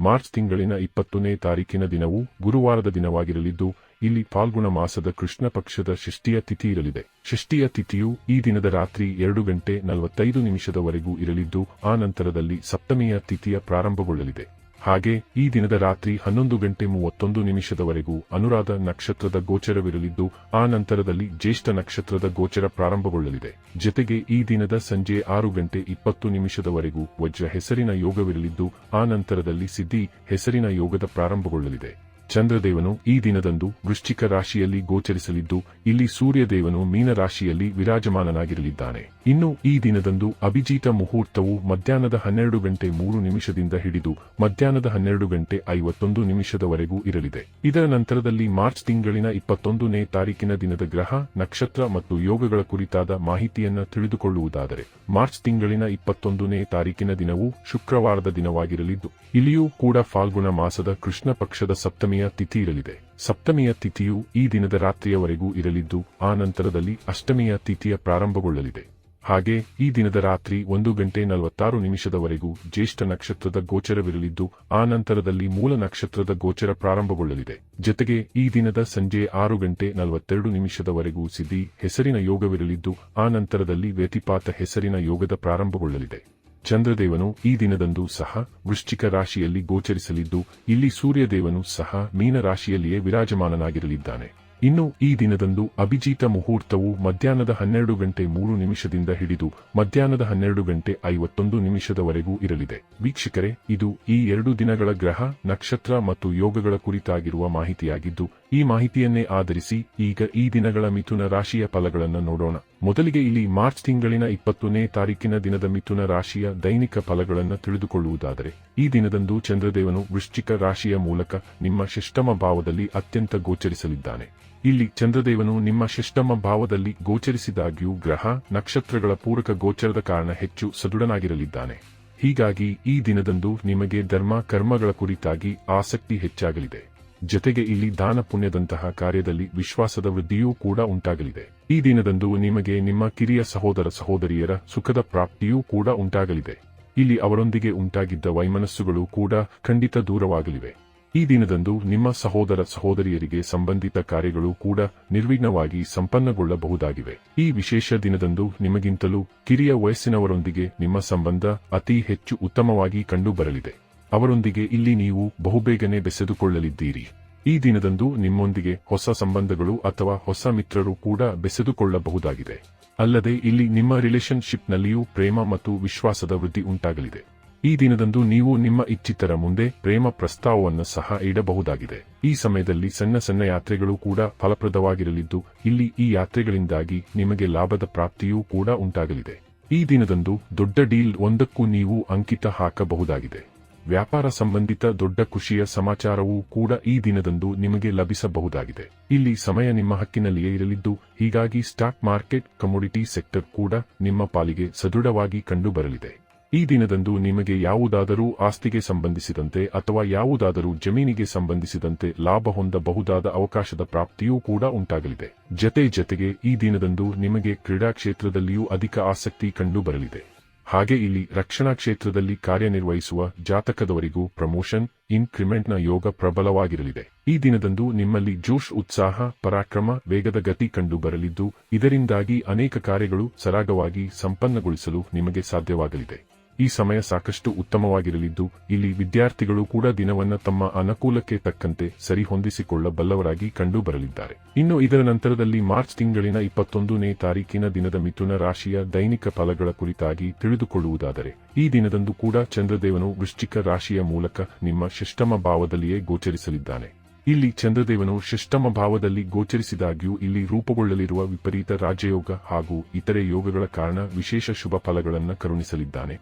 March ತಿಂಗಳಿನ ಇಪ್ಪತ್ತನೇ ತಾರೀಕಿನ ದಿನವು ಗುರುವಾರದ ದಿನವಾಗಿರಲಿದ್ದು, ಇಲ್ಲಿ ಫಾಲ್ಗುಣ ಮಾಸದ ಕೃಷ್ಣ ಪಕ್ಷದ ಷಷ್ಠಿಯ ತಿಥಿ ಇರಲಿದೆ. ಷಷ್ಠಿಯ ತಿಥಿಯು ಈ ದಿನದ ರಾತ್ರಿ ಎರಡು ಗಂಟೆ ನಲವತ್ತೈದು ನಿಮಿಷದವರೆಗೂ ಇರಲಿದ್ದು, ಆ ನಂತರದಲ್ಲಿ ಸಪ್ತಮಿಯ ತಿಥಿಯ ಪ್ರಾರಂಭಗೊಳ್ಳಲಿದೆ. ಹಾಗೆ ಈ ದಿನದ ರಾತ್ರಿ ಹನ್ನೊಂದು ಗಂಟೆ ಮೂವತ್ತೊಂದು ನಿಮಿಷದವರೆಗೂ ಅನುರಾಧ ನಕ್ಷತ್ರದ ಗೋಚರವಿರಲಿದ್ದು, ಆ ನಂತರದಲ್ಲಿ ಜ್ಯೇಷ್ಠ ನಕ್ಷತ್ರದ ಗೋಚರ ಪ್ರಾರಂಭಗೊಳ್ಳಲಿದೆ. ಜತೆಗೆ ಈ ದಿನದ ಸಂಜೆ ಆರು ಗಂಟೆ ಇಪ್ಪತ್ತು ನಿಮಿಷದವರೆಗೂ ವಜ್ರ ಹೆಸರಿನ ಯೋಗವಿರಲಿದ್ದು, ಆ ನಂತರದಲ್ಲಿ ಸಿದ್ಧಿ ಹೆಸರಿನ ಯೋಗದ ಪ್ರಾರಂಭಗೊಳ್ಳಲಿದೆ. ಚಂದ್ರದೇವನು ಈ ದಿನದಂದು ವೃಶ್ಚಿಕ ರಾಶಿಯಲ್ಲಿ ಗೋಚರಿಸಲಿದ್ದು, ಇಲ್ಲಿ ಸೂರ್ಯದೇವನು ಮೀನ ರಾಶಿಯಲ್ಲಿ ವಿರಾಜಮಾನನಾಗಿರಲಿದ್ದಾನೆ. ಇನ್ನು ಈ ದಿನದಂದು ಅಭಿಜೀತ ಮುಹೂರ್ತವು ಮಧ್ಯಾಹ್ನದ ಹನ್ನೆರಡು ಗಂಟೆ ಮೂರು ನಿಮಿಷದಿಂದ ಹಿಡಿದು ಮಧ್ಯಾಹ್ನದ ಹನ್ನೆರಡು ಗಂಟೆ ಐವತ್ತೊಂದು ನಿಮಿಷದವರೆಗೂ ಇರಲಿದೆ. ಇದರ ನಂತರದಲ್ಲಿ ಮಾರ್ಚ್ ತಿಂಗಳಿನ ಇಪ್ಪತ್ತೊಂದನೇ ತಾರೀಕಿನ ದಿನದ ಗ್ರಹ, ನಕ್ಷತ್ರ ಮತ್ತು ಯೋಗಗಳ ಕುರಿತಾದ ಮಾಹಿತಿಯನ್ನು ತಿಳಿದುಕೊಳ್ಳುವುದಾದರೆ, ಮಾರ್ಚ್ ತಿಂಗಳಿನ ಇಪ್ಪತ್ತೊಂದನೇ ತಾರೀಕಿನ ದಿನವು ಶುಕ್ರವಾರದ ದಿನವಾಗಿರಲಿದ್ದು, ಇಲ್ಲಿಯೂ ಕೂಡ ಫಾಲ್ಗುಣ ಮಾಸದ ಕೃಷ್ಣ ಪಕ್ಷದ ಸಪ್ತಮಿಯ ತಿಥಿ ಇರಲಿದೆ ಸಪ್ತಮಿಯ ತಿಥಿಯು ಈ ದಿನದ ರಾತ್ರಿಯವರೆಗೂ ಇರಲಿದ್ದು, ಆ ನಂತರದಲ್ಲಿ ಅಷ್ಟಮಿಯ ತಿಥಿಯ ಪ್ರಾರಂಭಗೊಳ್ಳಲಿದೆ. ಹಾಗೆ, ಈ ದಿನದ ರಾತ್ರಿ ಒಂದು ಗಂಟೆ ನಲವತ್ತಾರು ನಿಮಿಷದವರೆಗೂ ಜ್ಯೇಷ್ಠ ನಕ್ಷತ್ರದ ಗೋಚರವಿರಲಿದ್ದು, ಆ ನಂತರದಲ್ಲಿ ಮೂಲ ನಕ್ಷತ್ರದ ಗೋಚರ ಪ್ರಾರಂಭಗೊಳ್ಳಲಿದೆ. ಜೊತೆಗೆ, ಈ ದಿನದ ಸಂಜೆ ಆರು ಗಂಟೆ ನಲವತ್ತೆರಡು ನಿಮಿಷದವರೆಗೂ ಸಿದ್ಧಿ, ಹೆಸರಿನ ಯೋಗವಿರಲಿದ್ದು, ಆ ನಂತರದಲ್ಲಿ ವ್ಯತಿಪಾತ ಹೆಸರಿನ ಯೋಗದ ಪ್ರಾರಂಭಗೊಳ್ಳಲಿದೆ. ಚಂದ್ರದೇವನು ಈ ದಿನದಂದು ಸಹ ವೃಶ್ಚಿಕ ರಾಶಿಯಲ್ಲಿ ಗೋಚರಿಸಲಿದ್ದು, ಇಲ್ಲಿ ಸೂರ್ಯದೇವನು ಸಹ ಮೀನ ರಾಶಿಯಲ್ಲಿಯೇ ವಿರಾಜಮಾನನಾಗಿರಲಿದ್ದಾನೆ. ಇನ್ನು ಈ ದಿನದಂದು ಅಭಿಜೀತ ಮುಹೂರ್ತವು ಮಧ್ಯಾಹ್ನದ ಹನ್ನೆರಡು ಗಂಟೆ ಮೂರು ನಿಮಿಷದಿಂದ ಹಿಡಿದು ಮಧ್ಯಾಹ್ನದ ಹನ್ನೆರಡು ಗಂಟೆ ಐವತ್ತೊಂದು ನಿಮಿಷದವರೆಗೂ ಇರಲಿದೆ. ವೀಕ್ಷಕರೇ, ಇದು ಈ ಎರಡು ದಿನಗಳ ಗ್ರಹ, ನಕ್ಷತ್ರ ಮತ್ತು ಯೋಗಗಳ ಕುರಿತಾಗಿರುವ ಮಾಹಿತಿಯಾಗಿದ್ದು ಈ ಮಾಹಿತಿಯನ್ನೇ ಆಧರಿಸಿ ಈಗ ಈ ದಿನಗಳ ಮಿಥುನ ರಾಶಿಯ ಫಲಗಳನ್ನು ನೋಡೋಣ. ಮೊದಲಿಗೆ ಇಲ್ಲಿ ಮಾರ್ಚ್ ತಿಂಗಳಿನ ಇಪ್ಪತ್ತನೇ ತಾರೀಕಿನ ದಿನದ ಮಿಥುನ ರಾಶಿಯ ದೈನಿಕ ಫಲಗಳನ್ನು ತಿಳಿದುಕೊಳ್ಳುವುದಾದರೆ, ಈ ದಿನದಂದು ಚಂದ್ರದೇವನು ವೃಶ್ಚಿಕ ರಾಶಿಯ ಮೂಲಕ ನಿಮ್ಮ ಷಷ್ಟಮ ಭಾವದಲ್ಲಿ ಅತ್ಯಂತ ಗೋಚರಿಸಲಿದ್ದಾನೆ. ಇಲ್ಲಿ ಚಂದ್ರದೇವನು ನಿಮ್ಮ ಷಷ್ಟಮ ಭಾವದಲ್ಲಿ ಗೋಚರಿಸಿದಾಗ್ಯೂ ಗ್ರಹ, ನಕ್ಷತ್ರಗಳ ಪೂರಕ ಗೋಚರದ ಕಾರಣ ಹೆಚ್ಚು ಸದೃಢನಾಗಿರಲಿದ್ದಾನೆ. ಹೀಗಾಗಿ ಈ ದಿನದಂದು ನಿಮಗೆ ಧರ್ಮ ಕರ್ಮಗಳ ಕುರಿತಾಗಿ ಆಸಕ್ತಿ ಹೆಚ್ಚಾಗಲಿದೆ. ಜೊತೆಗೆ ಇಲ್ಲಿ ದಾನ ಪುಣ್ಯದಂತಹ ಕಾರ್ಯದಲ್ಲಿ ವಿಶ್ವಾಸದ ವೃದ್ಧಿಯೂ ಕೂಡ ಉಂಟಾಗಲಿದೆ. ಈ ದಿನದಂದು ನಿಮಗೆ ನಿಮ್ಮ ಕಿರಿಯ ಸಹೋದರ ಸಹೋದರಿಯರ ಸುಖದ ಪ್ರಾಪ್ತಿಯೂ ಕೂಡ ಉಂಟಾಗಲಿದೆ. ಇಲ್ಲಿ ಅವರೊಂದಿಗೆ ಉಂಟಾಗಿದ್ದ ವೈಮನಸ್ಸುಗಳು ಕೂಡ ಖಂಡಿತ ದೂರವಾಗಲಿವೆ. ಈ ದಿನದಂದು ನಿಮ್ಮ ಸಹೋದರ ಸಹೋದರಿಯರಿಗೆ ಸಂಬಂಧಿತ ಕಾರ್ಯಗಳು ಕೂಡ ನಿರ್ವಿಘ್ನವಾಗಿ ಸಂಪನ್ನಗೊಳ್ಳಬಹುದಾಗಿವೆ. ಈ ವಿಶೇಷ ದಿನದಂದು ನಿಮಗಿಂತಲೂ ಕಿರಿಯ ವಯಸ್ಸಿನವರೊಂದಿಗೆ ನಿಮ್ಮ ಸಂಬಂಧ ಅತಿ ಹೆಚ್ಚು ಉತ್ತಮವಾಗಿ ಕಂಡುಬರಲಿದೆ. ಅವರೊಂದಿಗೆ ಇಲ್ಲಿ ನೀವು ಬಹುಬೇಗನೆ ಬೆಸೆದುಕೊಳ್ಳಲಿದ್ದೀರಿ. ಈ ದಿನದಂದು ನಿಮ್ಮೊಂದಿಗೆ ಹೊಸ ಸಂಬಂಧಗಳು ಅಥವಾ ಹೊಸ ಮಿತ್ರರು ಕೂಡ ಬೆಸೆದುಕೊಳ್ಳಬಹುದಾಗಿದೆ. ಅಲ್ಲದೆ ಇಲ್ಲಿ ನಿಮ್ಮ ರಿಲೇಶನ್ಶಿಪ್ನಲ್ಲಿಯೂ ಪ್ರೇಮ ಮತ್ತು ವಿಶ್ವಾಸದ ವೃದ್ಧಿ ಉಂಟಾಗಲಿದೆ. ಈ ದಿನದಂದು ನೀವು ನಿಮ್ಮ ಇಚ್ಛಿತರ ಮುಂದೆ ಪ್ರೇಮ ಪ್ರಸ್ತಾವವನ್ನು ಸಹ ಇಡಬಹುದಾಗಿದೆ. ಈ ಸಮಯದಲ್ಲಿ ಸಣ್ಣ ಸಣ್ಣ ಯಾತ್ರೆಗಳು ಕೂಡ ಫಲಪ್ರದವಾಗಿರಲಿದ್ದು, ಇಲ್ಲಿ ಈ ಯಾತ್ರೆಗಳಿಂದಾಗಿ ನಿಮಗೆ ಲಾಭದ ಪ್ರಾಪ್ತಿಯೂ ಕೂಡ ಉಂಟಾಗಲಿದೆ. ಈ ದಿನದಂದು ದೊಡ್ಡ ಡೀಲ್ ಒಂದಕ್ಕೂ ನೀವು ಅಂಕಿತ ಹಾಕಬಹುದಾಗಿದೆ. ವ್ಯಾಪಾರ ಸಂಬಂಧಿತ ದೊಡ್ಡ ಖುಷಿಯ ಸಮಾಚಾರವೂ ಕೂಡ ಈ ದಿನದಂದು ನಿಮಗೆ ಲಭಿಸಬಹುದಾಗಿದೆ. ಇಲ್ಲಿ ಸಮಯ ನಿಮ್ಮ ಹಕ್ಕಿನಲ್ಲಿಯೇ ಇರಲಿದ್ದು, ಹೀಗಾಗಿ ಸ್ಟಾಕ್ ಮಾರ್ಕೆಟ್, ಕಮೋಡಿಟಿ ಸೆಕ್ಟರ್ ಕೂಡ ನಿಮ್ಮ ಪಾಲಿಗೆ ಸದೃಢವಾಗಿ ಕಂಡುಬರಲಿದೆ. ಈ ದಿನದಂದು ನಿಮಗೆ ಯಾವುದಾದರೂ ಆಸ್ತಿಗೆ ಸಂಬಂಧಿಸಿದಂತೆ ಅಥವಾ ಯಾವುದಾದರೂ ಜಮೀನಿಗೆ ಸಂಬಂಧಿಸಿದಂತೆ ಲಾಭ ಹೊಂದಬಹುದಾದ ಅವಕಾಶದ ಪ್ರಾಪ್ತಿಯೂ ಕೂಡ ಉಂಟಾಗಲಿದೆ. ಜತೆ ಜತೆಗೆ ಈ ದಿನದಂದು ನಿಮಗೆ ಕ್ರೀಡಾ ಕ್ಷೇತ್ರದಲ್ಲಿಯೂ ಅಧಿಕ ಆಸಕ್ತಿ ಕಂಡುಬರಲಿದೆ. ಹಾಗೆ ಇಲ್ಲಿ ರಕ್ಷಣಾ ಕ್ಷೇತ್ರದಲ್ಲಿ ಕಾರ್ಯನಿರ್ವಹಿಸುವ ಜಾತಕದವರಿಗೂ ಪ್ರಮೋಷನ್, ಇನ್ಕ್ರಿಮೆಂಟ್ನ ಯೋಗ ಪ್ರಬಲವಾಗಿರಲಿದೆ. ಈ ದಿನದಂದು ನಿಮ್ಮಲ್ಲಿ ಜೋಶ್ ಉತ್ಸಾಹ, ಪರಾಕ್ರಮ, ವೇಗದ ಗತಿ ಕಂಡು ಬರಲಿದ್ದು, ಇದರಿಂದಾಗಿ ಅನೇಕ ಕಾರ್ಯಗಳು ಸರಾಗವಾಗಿ ಸಂಪನ್ನಗೊಳಿಸಲು ನಿಮಗೆ ಸಾಧ್ಯವಾಗಲಿದೆ. ಈ ಸಮಯ ಸಾಕಷ್ಟು ಉತ್ತಮವಾಗಿರಲಿದ್ದು, ಇಲ್ಲಿ ವಿದ್ಯಾರ್ಥಿಗಳು ಕೂಡ ದಿನವನ್ನ ತಮ್ಮ ಅನುಕೂಲಕ್ಕೆ ತಕ್ಕಂತೆ ಸರಿಹೊಂದಿಸಿಕೊಳ್ಳಬಲ್ಲವರಾಗಿ ಕಂಡು ಬರಲಿದ್ದಾರೆ ಇನ್ನು ಇದರ ನಂತರದಲ್ಲಿ ಮಾರ್ಚ್ ತಿಂಗಳಿನ ಇಪ್ಪತ್ತೊಂದನೇ ತಾರೀಕಿನ ದಿನದ ಮಿಥುನ ರಾಶಿಯ ದೈನಿಕ ಫಲಗಳ ಕುರಿತಾಗಿ ತಿಳಿದುಕೊಳ್ಳುವುದಾದರೆ, ಈ ದಿನದಂದು ಕೂಡ ಚಂದ್ರದೇವನು ವೃಶ್ಚಿಕ ರಾಶಿಯ ಮೂಲಕ ನಿಮ್ಮ ಶಿಷ್ಟಮ ಭಾವದಲ್ಲಿಯೇ ಗೋಚರಿಸಲಿದ್ದಾನೆ. ಇಲ್ಲಿ ಚಂದ್ರದೇವನು ಶಿಷ್ಟಮ ಭಾವದಲ್ಲಿ ಗೋಚರಿಸಿದಾಗ್ಯೂ ಇಲ್ಲಿ ರೂಪುಗೊಳ್ಳಲಿರುವ ವಿಪರೀತ ರಾಜಯೋಗ ಹಾಗೂ ಇತರೆ ಯೋಗಗಳ ಕಾರಣ ವಿಶೇಷ ಶುಭ ಫಲಗಳನ್ನು ಕರುಣಿಸಲಿದ್ದಾನೆ.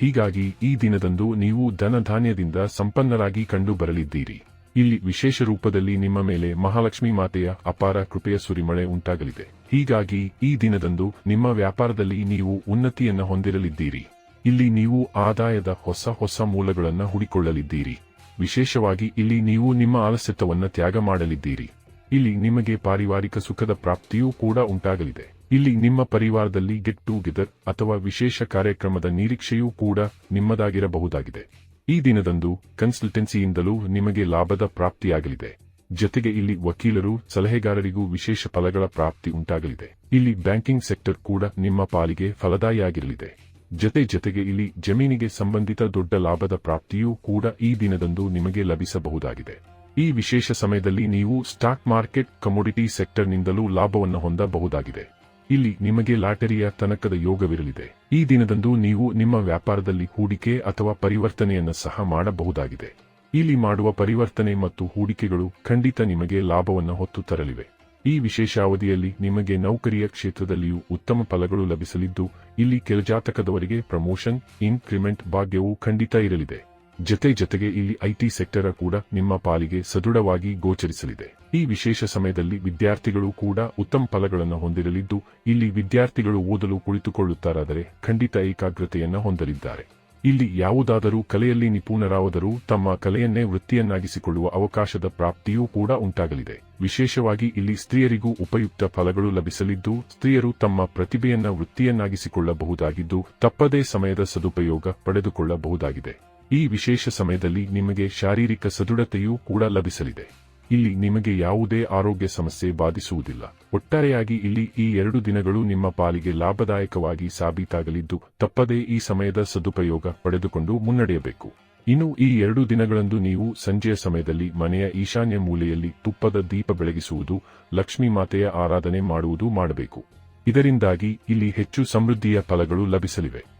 ಹೀಗಾಗಿ ಈ ದಿನದಂದು ನೀವು ಧನಧಾನ್ಯದಿಂದ ಸಂಪನ್ನರಾಗಿ ಕಂಡು ಬರಲಿದ್ದೀರಿ ಇಲ್ಲಿ ವಿಶೇಷ ರೂಪದಲ್ಲಿ ನಿಮ್ಮ ಮೇಲೆ ಮಹಾಲಕ್ಷ್ಮಿ ಮಾತೆಯ ಅಪಾರ ಕೃಪೆಯ ಸುರಿಮಳೆ ಉಂಟಾಗಲಿದೆ. ಹೀಗಾಗಿ ಈ ದಿನದಂದು ನಿಮ್ಮ ವ್ಯಾಪಾರದಲ್ಲಿ ನೀವು ಉನ್ನತಿಯನ್ನು ಹೊಂದಿರಲಿದ್ದೀರಿ. ಇಲ್ಲಿ ನೀವು ಆದಾಯದ ಹೊಸ ಹೊಸ ಮೂಲಗಳನ್ನು ಹುಡಿಕೊಳ್ಳಲಿದ್ದೀರಿ. ವಿಶೇಷವಾಗಿ ಇಲ್ಲಿ ನೀವು ನಿಮ್ಮ ಆಲಸ್ಯತ್ವವನ್ನು ತ್ಯಾಗ ಮಾಡಲಿದ್ದೀರಿ. ಇಲ್ಲಿ ನಿಮಗೆ ಪಾರಿವಾರಿಕ ಸುಖದ ಪ್ರಾಪ್ತಿಯೂ ಕೂಡ ಉಂಟಾಗಲಿದೆ. ಇಲ್ಲಿ ನಿಮ್ಮ ಪರಿವಾರದಲ್ಲಿ ಗೆಟ್ ಟುಗೆದರ್ ಅಥವಾ ವಿಶೇಷ ಕಾರ್ಯಕ್ರಮದ ನಿರೀಕ್ಷೆಯೂ ಕೂಡ ನಿಮ್ಮದಾಗಿರಬಹುದಾಗಿದೆ. ಈ ದಿನದಂದು ಕನ್ಸಲ್ಟೆನ್ಸಿಯಿಂದಲೂ ನಿಮಗೆ ಲಾಭದ ಪ್ರಾಪ್ತಿಯಾಗಲಿದೆ. ಜೊತೆಗೆ ಇಲ್ಲಿ ವಕೀಲರು, ಸಲಹೆಗಾರರಿಗೂ ವಿಶೇಷ ಫಲಗಳ ಪ್ರಾಪ್ತಿ ಉಂಟಾಗಲಿದೆ. ಇಲ್ಲಿ ಬ್ಯಾಂಕಿಂಗ್ ಸೆಕ್ಟರ್ ಕೂಡ ನಿಮ್ಮ ಪಾಲಿಗೆ ಫಲದಾಯಿಯಾಗಿರಲಿದೆ. ಜತೆ ಜತೆಗೆ ಇಲ್ಲಿ ಜಮೀನಿಗೆ ಸಂಬಂಧಿತ ದೊಡ್ಡ ಲಾಭದ ಪ್ರಾಪ್ತಿಯೂ ಕೂಡ ಈ ದಿನದಂದು ನಿಮಗೆ ಲಭಿಸಬಹುದಾಗಿದೆ. ಈ ವಿಶೇಷ ಸಮಯದಲ್ಲಿ ನೀವು ಸ್ಟಾಕ್ ಮಾರ್ಕೆಟ್ ಕಮೋಡಿಟಿ ಸೆಕ್ಟರ್ನಿಂದಲೂ ಲಾಭವನ್ನು ಹೊಂದಬಹುದಾಗಿದೆ. ಇಲ್ಲಿ ನಿಮಗೆ ಲಾಟರಿಯ ತನಕದ ಯೋಗವಿರಲಿದೆ. ಈ ದಿನದಂದು ನೀವು ನಿಮ್ಮ ವ್ಯಾಪಾರದಲ್ಲಿ ಹೂಡಿಕೆ ಅಥವಾ ಪರಿವರ್ತನೆಯನ್ನು ಸಹ ಮಾಡಬಹುದಾಗಿದೆ. ಇಲ್ಲಿ ಮಾಡುವ ಪರಿವರ್ತನೆ ಮತ್ತು ಹೂಡಿಕೆಗಳು ಖಂಡಿತ ನಿಮಗೆ ಲಾಭವನ್ನು ಹೊತ್ತು ತರಲಿವೆ. ಈ ವಿಶೇಷ ಅವಧಿಯಲ್ಲಿ ನಿಮಗೆ ನೌಕರಿಯ ಕ್ಷೇತ್ರದಲ್ಲಿಯೂ ಉತ್ತಮ ಫಲಗಳು ಲಭಿಸಲಿದ್ದು, ಇಲ್ಲಿ ಕೆಲಜಾತಕದವರಿಗೆ ಪ್ರಮೋಷನ್, ಇನ್ಕ್ರಿಮೆಂಟ್ ಭಾಗ್ಯವೂ ಖಂಡಿತ ಇರಲಿದೆ. ಜತೆ ಜತೆಗೆ ಇಲ್ಲಿ ಐಟಿ ಸೆಕ್ಟರ ಕೂಡ ನಿಮ್ಮ ಪಾಲಿಗೆ ಸದೃಢವಾಗಿ ಗೋಚರಿಸಲಿದೆ. ಈ ವಿಶೇಷ ಸಮಯದಲ್ಲಿ ವಿದ್ಯಾರ್ಥಿಗಳು ಕೂಡ ಉತ್ತಮ ಫಲಗಳನ್ನು ಹೊಂದಿರಲಿದ್ದು, ಇಲ್ಲಿ ವಿದ್ಯಾರ್ಥಿಗಳು ಓದಲು ಕುಳಿತುಕೊಳ್ಳುತ್ತಾರಾದರೆ ಖಂಡಿತ ಏಕಾಗ್ರತೆಯನ್ನು ಹೊಂದಲಿದ್ದಾರೆ. ಇಲ್ಲಿ ಯಾವುದಾದರೂ ಕಲೆಯಲ್ಲಿ ನಿಪುಣರಾದರೂ ತಮ್ಮ ಕಲೆಯನ್ನೇ ವೃತ್ತಿಯನ್ನಾಗಿಸಿಕೊಳ್ಳುವ ಅವಕಾಶದ ಪ್ರಾಪ್ತಿಯೂ ಕೂಡ ಉಂಟಾಗಲಿದೆ. ವಿಶೇಷವಾಗಿ ಇಲ್ಲಿ ಸ್ತ್ರೀಯರಿಗೂ ಉಪಯುಕ್ತ ಫಲಗಳು ಲಭಿಸಲಿದ್ದು, ಸ್ತ್ರೀಯರು ತಮ್ಮ ಪ್ರತಿಭೆಯನ್ನ ವೃತ್ತಿಯನ್ನಾಗಿಸಿಕೊಳ್ಳಬಹುದಾಗಿದ್ದು, ತಪ್ಪದೇ ಸಮಯದ ಸದುಪಯೋಗ ಪಡೆದುಕೊಳ್ಳಬಹುದಾಗಿದೆ. ಈ ವಿಶೇಷ ಸಮಯದಲ್ಲಿ ನಿಮಗೆ ಶಾರೀರಿಕ ಸದೃಢತೆಯೂ ಕೂಡ ಲಭಿಸಲಿದೆ. ಇಲ್ಲಿ ನಿಮಗೆ ಯಾವುದೇ ಆರೋಗ್ಯ ಸಮಸ್ಯೆ ಬಾಧಿಸುವುದಿಲ್ಲ. ಒಟ್ಟಾರೆಯಾಗಿ ಇಲ್ಲಿ ಈ ಎರಡು ದಿನಗಳು ನಿಮ್ಮ ಪಾಲಿಗೆ ಲಾಭದಾಯಕವಾಗಿ ಸಾಬೀತಾಗಲಿದ್ದು, ತಪ್ಪದೇ ಈ ಸಮಯದ ಸದುಪಯೋಗ ಪಡೆದುಕೊಂಡು ಮುನ್ನಡೆಯಬೇಕು. ಇನ್ನು ಈ ಎರಡು ದಿನಗಳಂದು ನೀವು ಸಂಜೆಯ ಸಮಯದಲ್ಲಿ ಮನೆಯ ಈಶಾನ್ಯ ಮೂಲೆಯಲ್ಲಿ ತುಪ್ಪದ ದೀಪ ಬೆಳಗಿಸುವುದು, ಲಕ್ಷ್ಮೀ ಮಾತೆಯ ಆರಾಧನೆ ಮಾಡುವುದು ಮಾಡಬೇಕು. ಇದರಿಂದಾಗಿ ಇಲ್ಲಿ ಹೆಚ್ಚು ಸಮೃದ್ಧಿಯ ಫಲಗಳು ಲಭಿಸಲಿವೆ.